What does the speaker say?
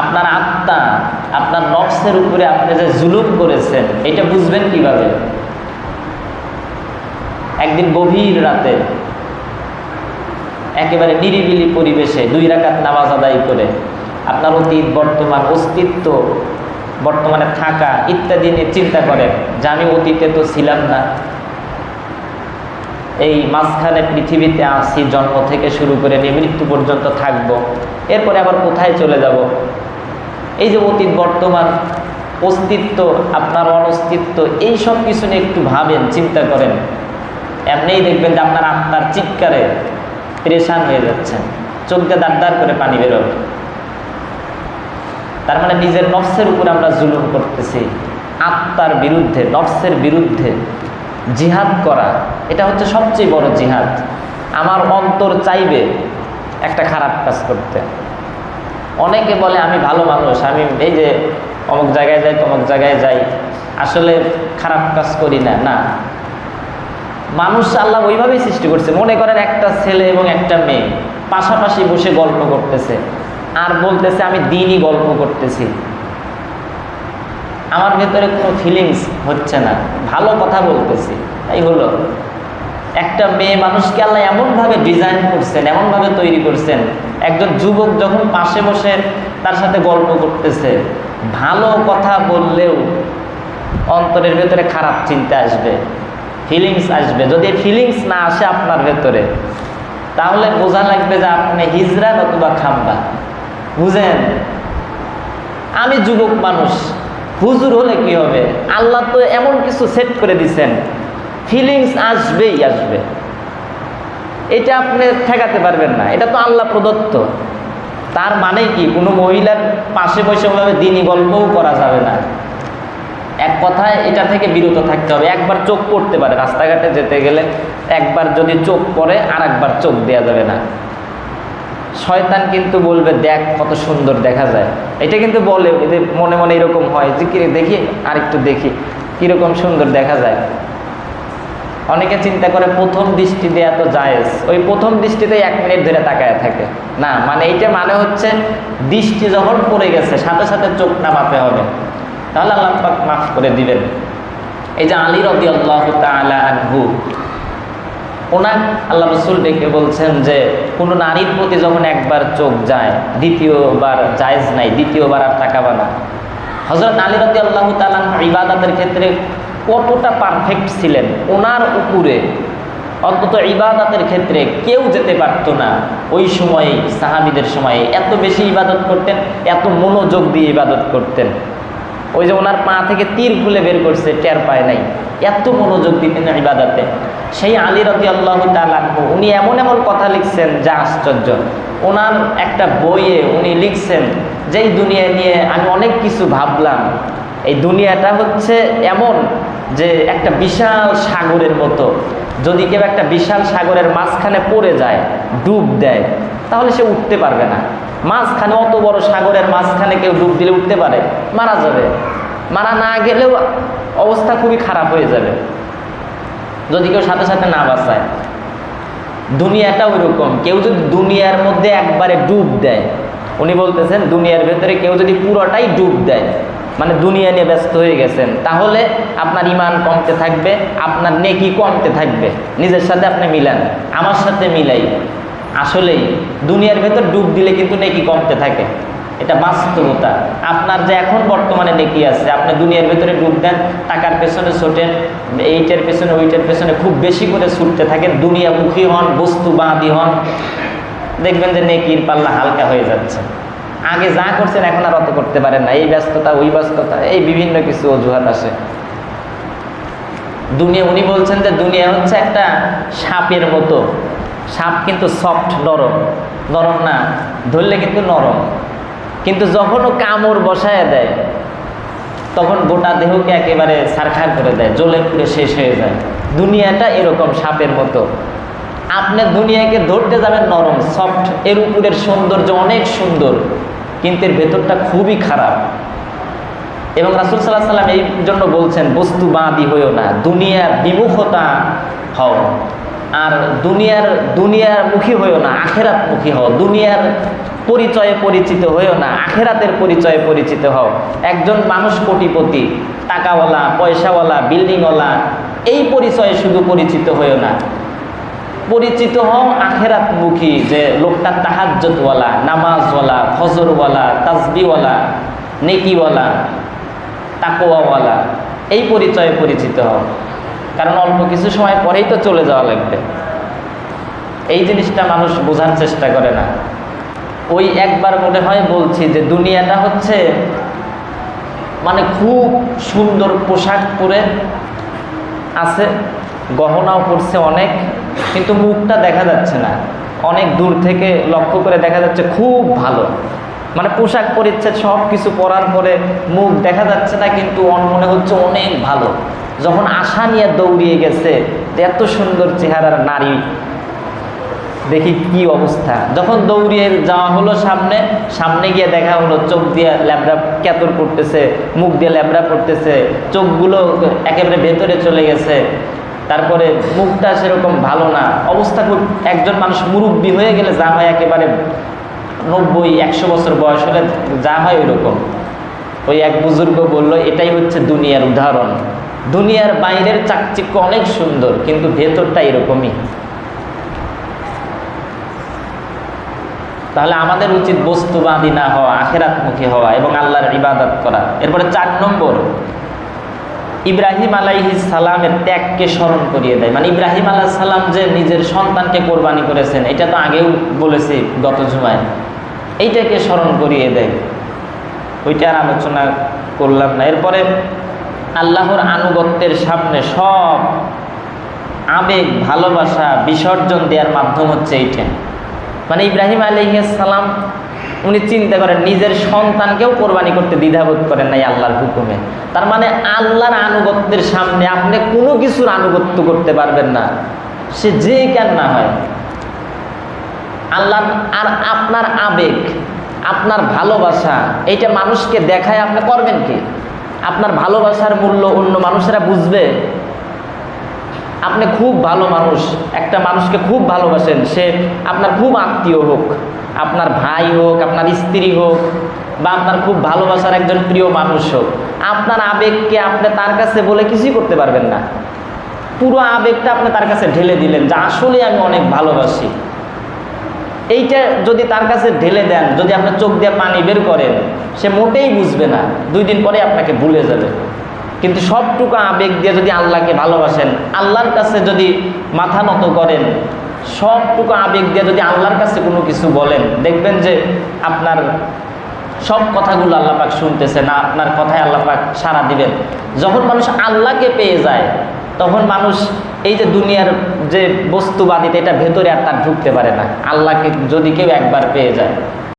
আপনার আত্মা, আপনার নফসের উপরে আপনি যে জুলুম করেছেন, এটা বুঝবেন কীভাবে? একদিন গভীর রাতে, একেবারে নিরিবিলি পরিবেশে দুই রাকাত নামাজ আদায় করে, আপনার অতীত, বর্তমান, অস্তিত্ব, বর্তমানে থাকা ইত্যাদি নিয়ে চিন্তা করেন, যে আমি অতীতে তো ছিলাম না। এই মাঝখানে পৃথিবীতে আসি জন্ম থেকে শুরু করে নিয়ে মৃত্যু পর্যন্ত থাকব। এরপরে আবার কোথায় চলে যাব? এই যে অতীত, বর্তমান, অস্তিত্ব, আপনার অনস্তিত্ব, এই সব কিছু নিয়ে একটু ভাবেন, চিন্তা করেন। এমনিই দেখবেন যে আপনার আত্মার চিৎকারে প্রেশান হয়ে যাচ্ছেন। চোখ দিয়ে দাঁড় করে পানি বেরোবে তার মানে নিজের নফসের উপর আমরা জুলুম করতেছি। আত্মার বিরুদ্ধে, নফসের বিরুদ্ধে জিহাদ করা, এটা হচ্ছে সবচেয়ে বড় জিহাদ। আমার অন্তর চাইবে একটা খারাপ কাজ করতে। অনেকে বলে, আমি ভালো মানুষ, আমি এই যে অমুক জায়গায় যাই, তমুক জায়গায় যাই। আসলে খারাপ কাজ করি না না। মানুষ আল্লাহ ওইভাবেই সৃষ্টি করছে। মনে করেন একটা ছেলে এবং একটা মেয়ে পাশাপাশি বসে গল্প করতেছে আর বলতেছে, আমি দিনই গল্প করতেছি। আমার ভেতরে কোনো ফিলিংস হচ্ছে না। ভালো কথা বলতেছি, তাই হলো। একটা মেয়ে মানুষকে আল্লাহ এমনভাবে ডিজাইন করছেন, এমনভাবে তৈরি করছেন। একজন যুবক যখন পাশে বসে তার সাথে গল্প করতেছে, ভালো কথা বললেও অন্তরের ভেতরে খারাপ চিন্তা আসবে ফিলিংস আসবে। যদি ফিলিংস না আসে আপনার ভেতরে, তাহলে বোঝা লাগবে যে আপনি হিজরা নতুবা খাম্বা। বুঝেন? আমি যুবক মানুষ, হুজুর হলে কি হবে? আল্লাহ তো এমন কিছু সেট করে দিছেন। ফিলিংস আসবেই আসবে। এটা আপনি ঠেকাতে পারবেন না। এটা তো আল্লাহ প্রদত্ত। তার মানে কি? কোনো মহিলার পাশে বসে ওভাবে দিনই গল্পও করা যাবে না। এক কথায় এটা থেকে বিরত থাকতে হবে। একবার চোখ পড়তে পারে। রাস্তাঘাটে যেতে গেলে একবার যদি চোখ পড়ে আর একবার চোখ দেওয়া যাবে না। শয়তান কিন্তু বলবে দেখ কত সুন্দর দেখা যায়। এটা কিন্তু বলে এদের মনে মনে এরকম হয় যে কি রে, দেখি আর একটু দেখি। কীরকম সুন্দর দেখা যায়? অনেকে চিন্তা করে প্রথম দৃষ্টি দেয়া তো জায়েজ। ওই প্রথম দৃষ্টিতেই এক মিনিট ধরে তাকায় থাকে। না মানে এইটা মানে হচ্ছে দৃষ্টি যখন পড়ে গেছে, সাথে সাথে চোখ নামাতে হবে। তাহলে আল্লাহ পাক মাফ করে দিবেন। এই যে আলী রদি আল্লাহ আনহু, ওনার আল্লাহ রসুল ডেকে বলছেন যে, কোনো নারীর প্রতি যখন একবার চোখ যায়, দ্বিতীয়বার জায়েজ নাই, দ্বিতীয়বার আর তাকাবা না। হজরত আলী রদি আল্লাহ তালান ইবাদাতের ক্ষেত্রে কতটা পারফেক্ট ছিলেন? ওনার উপরে। অন্তত ইবাদতের ক্ষেত্রে কেউ যেতে পারতো না। ওই সময়ে, সাহাবিদের সময়ে এত বেশি ইবাদত করতেন, এত মনোযোগ দিয়ে ইবাদত করতেন। ওই যে ওনার পা থেকে তীর খুলে বের করছে, টের পায় নাই। এত মনোযোগ দিতেন ইবাদতে। সেই আলী রতি আল্লাহ তালানহু উনি এমন এমন কথা লিখছেন যা আশ্চর্য। ওনার একটা বইয়ে উনি লিখছেন, যেই দুনিয়া নিয়ে আমি অনেক কিছু ভাবলাম, এই দুনিয়াটা হচ্ছে এমন যে একটা বিশাল সাগরের মতো, যদি কেউ একটা বিশাল সাগরের মাঝখানে পড়ে যায়, ডুব দেয়, তাহলে সে উঠতে পারবে না। মাঝখানে অত বড় সাগরের মাঝখানে কেউ ডুব দিলে উঠতে পারে, মারা যাবে। মারা না গেলেও অবস্থা খুবই খারাপ হয়ে যাবে। যদি কেউ সাথে সাথে না বাঁচায়, দুনিয়াটা ওইরকম। কেউ যদি দুনিয়ার মধ্যে একবারে ডুব দেয়, উনি বলতেছেন, দুনিয়ার ভেতরে কেউ যদি পুরোটাই ডুব দেয় মানে দুনিয়া নিয়ে ব্যস্ত হয়ে গেছেন। তাহলে আপনার ইমান কমতে থাকবে, আপনার নেকি কমতে থাকবে। নিজের সাথে আপনি মিলান, আমার সাথে মিলাই। আসলেই দুনিয়ার ভেতর ডুব দিলে কিন্তু নেকি কমতে থাকে। এটা বাস্তবতা। আপনার যে এখন বর্তমানে নেকি আছে, আপনি দুনিয়ার ভেতরে ডুব দেন, টাকার পেছনে ছোটেন, এইটার পেছনে, ওইটার পেছনে খুব বেশি করে ছুটতে থাকেন, দুনিয়ামুখী হন, বস্তুবাদী হন। দেখবেন যে নেকির পাল্লা হালকা হয়ে যাচ্ছে। আগে যা করছেন এখন আর অত করতে পারেন না। এই ব্যস্ততা, ওই ব্যস্ততা, এই বিভিন্ন কিছু অজুহাত আসে। দুনিয়া, উনি বলছেন যে দুনিয়া হচ্ছে একটা সাপের মতো। সাপ কিন্তু সফট নরম। নরম না, ধরলে কিন্তু নরম। কিন্তু যখন ও কামড় বসায় দেয়, তখন গোটা দেহকে একেবারে সারখার করে দেয়, জ্বলে পুড়ে শেষ হয়ে যায়। দুনিয়াটা এরকম সাপের মতো। আপনি দুনিয়াকে ধরতে যাবেন নরম সফট এর উপরের সৌন্দর্য অনেক সুন্দর। কিন্তু এর ভেতরটা খুবই খারাপ। এবং রাসুল সাল্লাহ সাল্লাম এই জন্য বলছেন, বস্তু বাঁধি হইও না, দুনিয়ার বিমুখতা হও। আর দুনিয়ার দুনিয়ার মুখী হইও না, আখেরাত মুখী হও। দুনিয়ার পরিচয়ে পরিচিত হয়েও না, আখেরাতের পরিচয়ে পরিচিত হও। একজন মানুষ কোটিপতি, টাকাওয়ালা, পয়সাওয়ালা, বিল্ডিংওয়ালা, এই পরিচয়ে শুধু পরিচিত হয়েও না। পরিচিত হও আখেরাতমুখী যে লোকটা তাহাজ্জতওয়ালা নামাজওয়ালা, ফজরওয়ালা তাজবিওয়ালা নেকিওয়ালা তাকোয়াওয়ালা এই পরিচয়ে পরিচিত হও। কারণ অল্প কিছু সময় পরেই তো চলে যাওয়া লাগবে। এই জিনিসটা মানুষ বোঝার চেষ্টা করে না। ওই একবার মনে হয় বলছি যে দুনিয়াটা হচ্ছে মানে খুব সুন্দর পোশাক পরে আছে, গহনাও পড়ছে অনেক কিন্তু মুখটা দেখা যাচ্ছে না। অনেক দূর থেকে লক্ষ্য করে দেখা যাচ্ছে খুব ভালো। মানে পোশাক পরিচ্ছেদ সব কিছু পরার পরে মুখ দেখা যাচ্ছে না, কিন্তু মনে হচ্ছে অনেক ভালো। যখন আশা নিয়ে দৌড়িয়ে গেছে এত সুন্দর চেহারার নারী, দেখি কি অবস্থা। যখন দৌড়িয়ে যাওয়া হলো সামনে সামনে গিয়ে দেখা হলো, চোখ দিয়ে ল্যাবড়া ক্যাতর করতেছে, মুখ দিয়ে ল্যাবড়া করতেছে, চোখগুলো একেবারে ভেতরে চলে গেছে। তারপরে মুখটা সেরকম ভালো না। অবস্থা খুব, একজন মানুষ মুরব্বী হয়ে গেলে যা হয় একেবারে নব্বই, একশো বছর বয়স হলে যা হয় ওই রকম ওই এক বুজুর্গ বলল, এটাই হচ্ছে দুনিয়ার উদাহরণ। দুনিয়ার বাইরের চাকচিক্য অনেক সুন্দর, কিন্তু ভেতরটা এরকমই। তাহলে আমাদের উচিত বস্তুবাদী না হওয়া, আখেরাতমুখী হওয়া এবং আল্লাহর ইবাদত করা। এরপরে চার নম্বর ইব্রাহিম আলাইহি সালামের ত্যাগকে স্মরণ করিয়ে দেয়। মানে ইব্রাহিম আলাহ সালাম যে নিজের সন্তানকে কোরবানি করেছেন, এটা তো আগেও বলেছি গত জুমায়। এইটাকে স্মরণ করিয়ে দেয়। ওইটা আর আলোচনা করলাম না। এরপরে আল্লাহর আনুগত্যের সামনে সব আবেগ, ভালোবাসা, বিসর্জন দেওয়ার মাধ্যম হচ্ছে এইটা। মানে ইব্রাহিম সালাম উনি চিন্তা করেন, নিজের সন্তানকেও কোরবানি করতে দ্বিধাবোধ করেন নাই আল্লাহর হুকুমে। তার মানে আল্লাহর আনুগত্যের সামনে আপনি কোনো কিছুর আনুগত্য করতে পারবেন না। সে যে কেন না হয়। আল্লাহ আর আপনার আবেগ, আপনার ভালোবাসা, এইটা মানুষকে দেখায় আপনি করবেন কি? আপনার ভালোবাসার মূল্য অন্য মানুষেরা বুঝবে। আপনি খুব ভালো মানুষ, একটা মানুষকে খুব ভালোবাসেন, সে আপনার খুব আত্মীয় হোক। আপনার ভাই হোক, আপনার স্ত্রী হোক বা আপনার খুব ভালোবাসার একজন প্রিয় মানুষ হোক, আপনার আবেগকে আপনি তার কাছে বলে কিছুই করতে পারবেন না। পুরো আবেগটা আপনি তার কাছে ঢেলে দিলেন, যে আসলে আমি অনেক ভালোবাসি। এইটা যদি তার কাছে ঢেলে দেন, যদি আপনার চোখ দিয়ে পানি বের করেন, সে মোটেই বুঝবে না, দুই দিন পরে আপনাকে ভুলে যাবে। কিন্তু সবটুকু আবেগ দিয়ে যদি আল্লাহকে ভালোবাসেন, আল্লাহর কাছে যদি মাথা নত করেন সবটুকু আবেগ দিয়ে যদি আল্লাহর কাছে কোনো কিছু বলেন, দেখবেন যে আপনার সব কথাগুলো আল্লাহ পাক শুনতেছে না, আপনার কথায় আল্লাহ পাক সাড়া দিবেন। যখন মানুষ আল্লাহকে পেয়ে যায়, তখন মানুষ এই যে দুনিয়ার যে বস্তুবাদিত, এটা ভেতরে আর তার ঢুকতে পারে না। আল্লাহকে যদি কেউ একবার পেয়ে যায়।